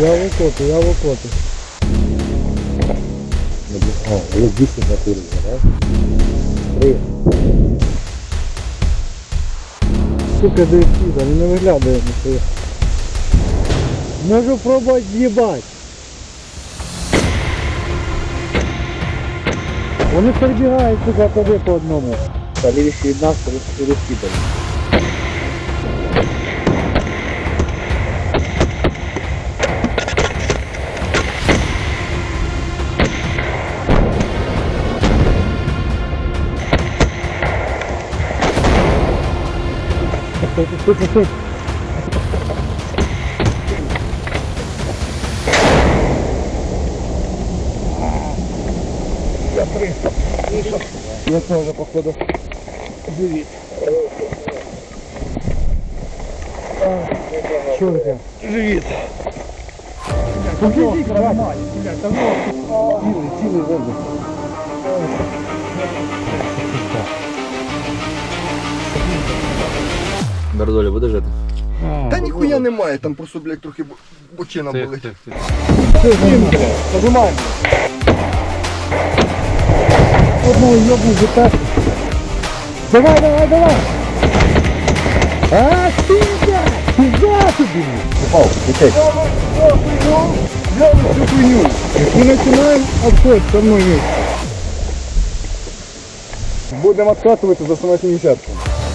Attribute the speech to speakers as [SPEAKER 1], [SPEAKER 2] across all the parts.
[SPEAKER 1] Я в окопі, я в окопі.
[SPEAKER 2] А, вони 10 накурили, так? Три.
[SPEAKER 1] Сука, де сіда, він не виглядає на своє. Можу пробувати з'їбати. Вони перебігають сюди туди по одному.
[SPEAKER 2] Та лівіше від нас, розкидали.
[SPEAKER 1] Стой, стой, стой, стой. Я тоже, походу. Живит. Что это? Живит. Покажи, кровать. Силы, силы воздух.
[SPEAKER 3] Бердолі буде жити?
[SPEAKER 4] Та ніхуя немає, там просто, блядь, трохи бо- бочина болить.
[SPEAKER 1] Все, зиму, Нажимаем. Одного ебу вытащи. Давай, давай, давай. А, ты, блядь, пизда тебе.
[SPEAKER 2] Упав, летить.
[SPEAKER 1] Взял всю хуйню. Мы начинаем обход со мной есть.
[SPEAKER 4] Будемо откатувати за 180.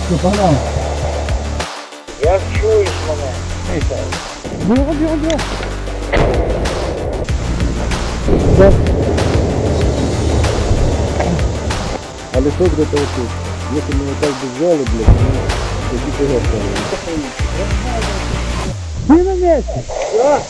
[SPEAKER 1] Все, погнали. Бегу, бегу, бегу. Да.
[SPEAKER 2] А лицо где-то вот тут. Если мы вот так бы взяли, блядь, ну, какие-то я
[SPEAKER 1] Ты на месте! Да!